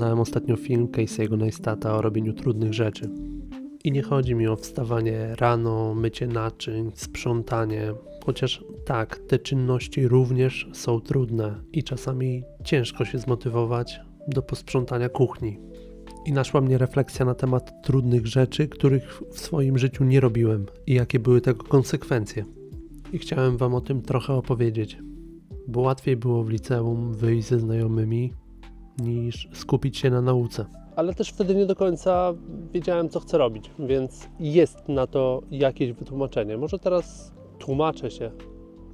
Oglądałem ostatnio film Casey'ego Neistata o robieniu trudnych rzeczy. I nie chodzi mi o wstawanie rano, mycie naczyń, sprzątanie, chociaż tak, te czynności również są trudne i czasami ciężko się zmotywować do posprzątania kuchni. I naszła mnie refleksja na temat trudnych rzeczy, których w swoim życiu nie robiłem i jakie były tego konsekwencje. I chciałem Wam o tym trochę opowiedzieć, bo łatwiej było w liceum wyjść ze znajomymi niż skupić się na nauce. Ale też wtedy nie do końca wiedziałem, co chcę robić, więc jest na to jakieś wytłumaczenie. Może teraz tłumaczę się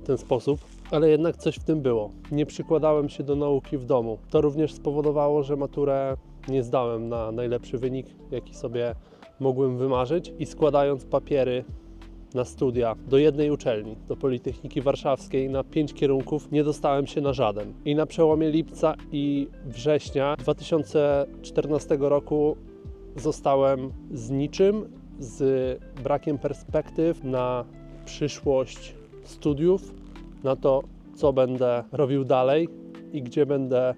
w ten sposób, ale jednak coś w tym było. Nie przykładałem się do nauki w domu. To również spowodowało, że maturę nie zdałem na najlepszy wynik, jaki sobie mogłem wymarzyć i składając papiery na studia do jednej uczelni, do Politechniki Warszawskiej na pięć kierunków, nie dostałem się na żaden. I na przełomie lipca i września 2014 roku zostałem z niczym, z brakiem perspektyw na przyszłość studiów, na to, co będę robił dalej i gdzie będę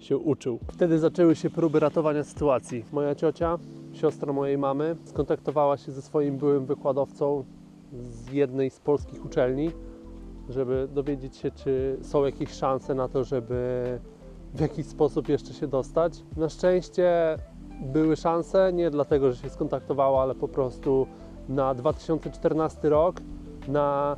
się uczył. Wtedy zaczęły się próby ratowania sytuacji. Moja ciocia, siostra mojej mamy, skontaktowała się ze swoim byłym wykładowcą z jednej z polskich uczelni, żeby dowiedzieć się, czy są jakieś szanse na to, żeby w jakiś sposób jeszcze się dostać. Na szczęście były szanse, nie dlatego, że się skontaktowała, ale po prostu na 2014 rok na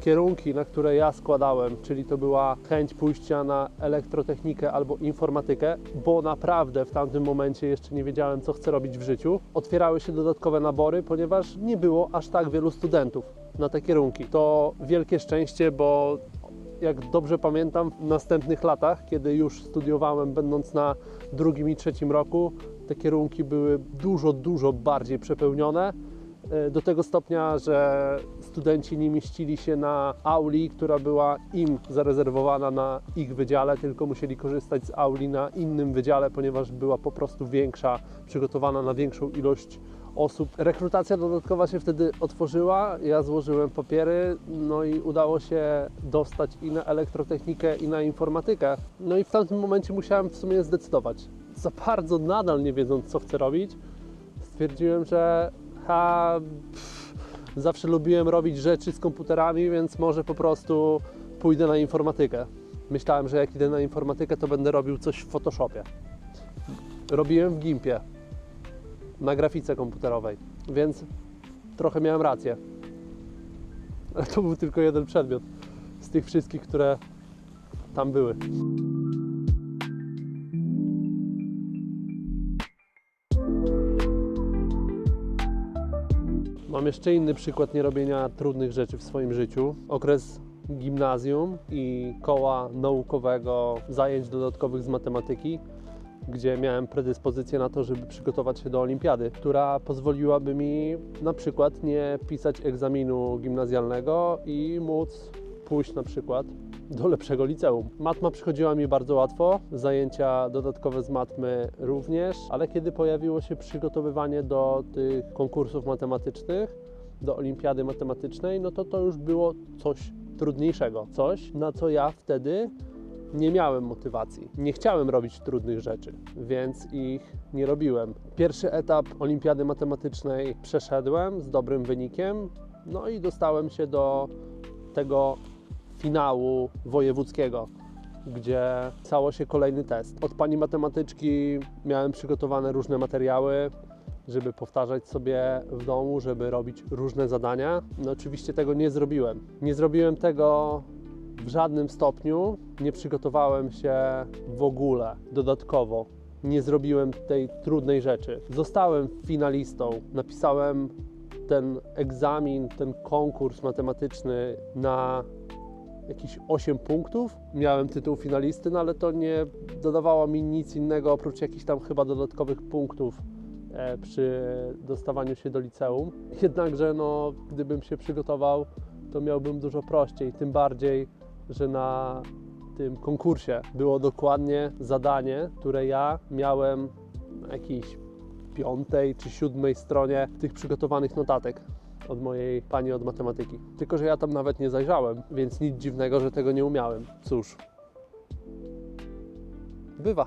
kierunki, na które ja składałem, czyli to była chęć pójścia na elektrotechnikę albo informatykę, bo naprawdę w tamtym momencie jeszcze nie wiedziałem, co chcę robić w życiu. Otwierały się dodatkowe nabory, ponieważ nie było aż tak wielu studentów na te kierunki. To wielkie szczęście, bo jak dobrze pamiętam, w następnych latach, kiedy już studiowałem, będąc na drugim i trzecim roku, te kierunki były dużo, dużo bardziej przepełnione e, do tego stopnia, że studenci nie mieścili się na auli, która była im zarezerwowana na ich wydziale, tylko musieli korzystać z auli na innym wydziale, ponieważ była po prostu większa, przygotowana na większą ilość osób. Rekrutacja dodatkowa się wtedy otworzyła, ja złożyłem papiery, no i udało się dostać i na elektrotechnikę, i na informatykę. No i w tamtym momencie musiałem w sumie zdecydować. Za bardzo nadal nie wiedząc, co chcę robić, stwierdziłem, że ha, pff, zawsze lubiłem robić rzeczy z komputerami, więc może po prostu pójdę na informatykę. Myślałem, że jak idę na informatykę, to będę robił coś w Photoshopie. Robiłem w Gimpie, na grafice komputerowej, więc trochę miałem rację. Ale to był tylko jeden przedmiot z tych wszystkich, które tam były. Mam jeszcze inny przykład nierobienia trudnych rzeczy w swoim życiu. Okres gimnazjum i koła naukowego, zajęć dodatkowych z matematyki, gdzie miałem predyspozycję na to, żeby przygotować się do olimpiady, która pozwoliłaby mi na przykład nie pisać egzaminu gimnazjalnego i móc pójść na przykład do lepszego liceum. Matma przychodziła mi bardzo łatwo, zajęcia dodatkowe z matmy również, ale kiedy pojawiło się przygotowywanie do tych konkursów matematycznych, do olimpiady matematycznej, no to to już było coś trudniejszego. Coś, na co ja wtedy nie miałem motywacji. Nie chciałem robić trudnych rzeczy, więc ich nie robiłem. Pierwszy etap olimpiady matematycznej przeszedłem z dobrym wynikiem, no i dostałem się do tego finału wojewódzkiego, gdzie cało się kolejny test. Od pani matematyczki miałem przygotowane różne materiały, żeby powtarzać sobie w domu, żeby robić różne zadania. No oczywiście tego nie zrobiłem. Nie zrobiłem tego w żadnym stopniu. Nie przygotowałem się w ogóle dodatkowo. Nie zrobiłem tej trudnej rzeczy. Zostałem finalistą. Napisałem ten egzamin, ten konkurs matematyczny na jakieś 8 punktów. Miałem tytuł finalisty, no ale to nie dodawało mi nic innego oprócz jakichś tam chyba dodatkowych punktów e, przy dostawaniu się do liceum. Jednakże no, gdybym się przygotował, to miałbym dużo prościej, tym bardziej, że na tym konkursie było dokładnie zadanie, które ja miałem na jakiejś piątej czy siódmej stronie tych przygotowanych notatek od mojej pani od matematyki. Tylko, że ja tam nawet nie zajrzałem, więc nic dziwnego, że tego nie umiałem. Cóż, bywa.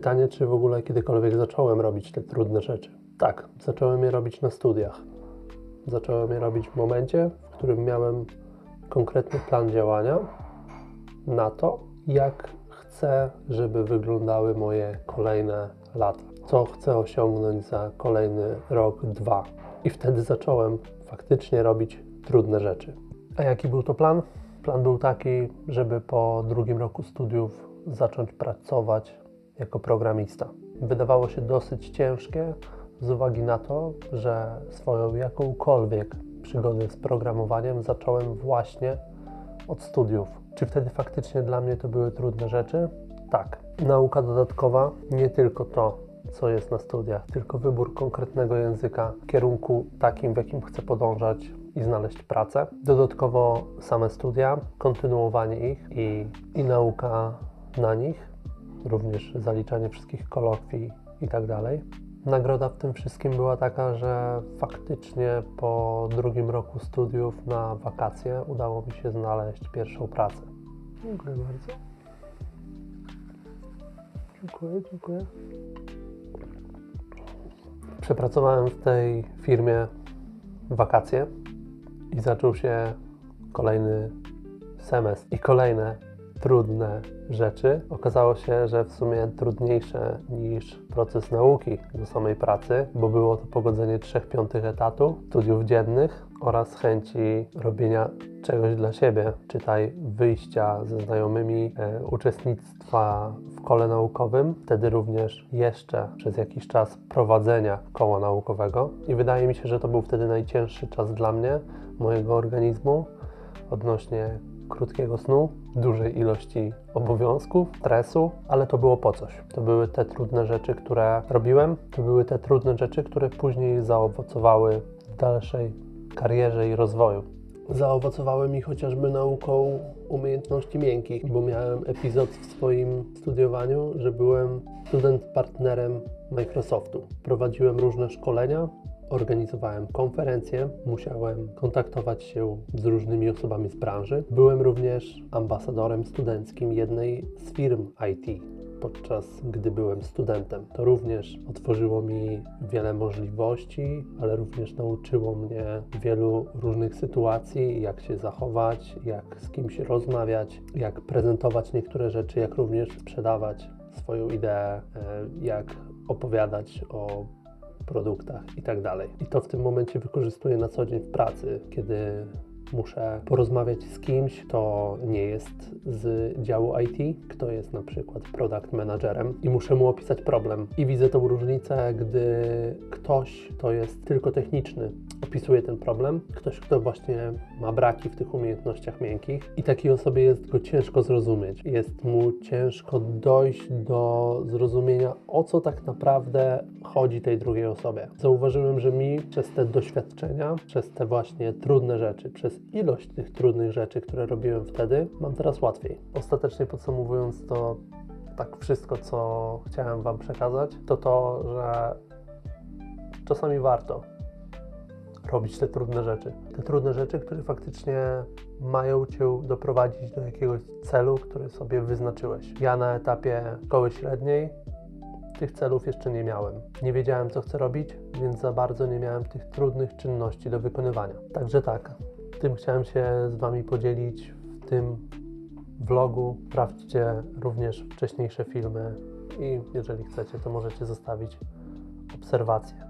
Pytanie, czy w ogóle kiedykolwiek zacząłem robić te trudne rzeczy? Tak, zacząłem je robić na studiach. Zacząłem je robić w momencie, w którym miałem konkretny plan działania na to, jak chcę, żeby wyglądały moje kolejne lata. Co chcę osiągnąć za kolejny rok, dwa. I wtedy zacząłem faktycznie robić trudne rzeczy. A jaki był to plan? Plan był taki, żeby po drugim roku studiów zacząć pracować jako programista. Wydawało się dosyć ciężkie z uwagi na to, że swoją jakąkolwiek przygodę z programowaniem zacząłem właśnie od studiów. Czy wtedy faktycznie dla mnie to były trudne rzeczy? Tak. Nauka dodatkowa, nie tylko to, co jest na studiach, tylko wybór konkretnego języka kierunku takim, w jakim chcę podążać i znaleźć pracę. Dodatkowo same studia, kontynuowanie ich i, i nauka na nich, również zaliczanie wszystkich kolokwii i tak dalej. Nagroda w tym wszystkim była taka, że faktycznie po drugim roku studiów na wakacje udało mi się znaleźć pierwszą pracę. Dziękuję bardzo. Dziękuję, dziękuję. Przepracowałem w tej firmie wakacje i zaczął się kolejny semestr i kolejne trudne rzeczy. Okazało się, że w sumie trudniejsze niż proces nauki do samej pracy, bo było to pogodzenie 3 piątych etatu, studiów dziennych oraz chęci robienia czegoś dla siebie, czytaj wyjścia ze znajomymi, e, uczestnictwa w kole naukowym, wtedy również jeszcze przez jakiś czas prowadzenia koła naukowego i wydaje mi się, że to był wtedy najcięższy czas dla mnie, mojego organizmu odnośnie krótkiego snu, dużej ilości obowiązków, stresu, ale to było po coś. To były te trudne rzeczy, które robiłem, to były te trudne rzeczy, które później zaowocowały w dalszej karierze i rozwoju. Zaowocowały mi chociażby nauką umiejętności miękkich, bo miałem epizod w swoim studiowaniu, że byłem student partnerem Microsoftu. Prowadziłem różne szkolenia, organizowałem konferencje, musiałem kontaktować się z różnymi osobami z branży. Byłem również ambasadorem studenckim jednej z firm IT podczas gdy byłem studentem. To również otworzyło mi wiele możliwości, ale również nauczyło mnie wielu różnych sytuacji, jak się zachować, jak z kimś rozmawiać, jak prezentować niektóre rzeczy, jak również sprzedawać swoją ideę, e, jak opowiadać o produktach i tak. I to w tym momencie wykorzystuję na co dzień w pracy, kiedy muszę porozmawiać z kimś, kto nie jest z działu IT, kto jest na przykład product managerem i muszę mu opisać problem. I widzę tą różnicę, gdy ktoś, kto jest tylko techniczny, opisuje ten problem, ktoś, kto właśnie ma braki w tych umiejętnościach miękkich i takiej osobie jest go ciężko zrozumieć. Jest mu ciężko dojść do zrozumienia, o co tak naprawdę chodzi tej drugiej osobie. Zauważyłem, że mi przez te doświadczenia, przez te właśnie trudne rzeczy, ilość tych trudnych rzeczy, które robiłem wtedy, mam teraz łatwiej. Ostatecznie podsumowując to, tak wszystko, co chciałem Wam przekazać, to to, że czasami warto robić te trudne rzeczy. Te trudne rzeczy, które faktycznie mają Cię doprowadzić do jakiegoś celu, który sobie wyznaczyłeś. Ja na etapie szkoły średniej tych celów jeszcze nie miałem. Nie wiedziałem, co chcę robić, więc za bardzo nie miałem tych trudnych czynności do wykonywania. Także tak, tym chciałem się z Wami podzielić w tym vlogu. Sprawdźcie również wcześniejsze filmy i jeżeli chcecie, to możecie zostawić obserwacje.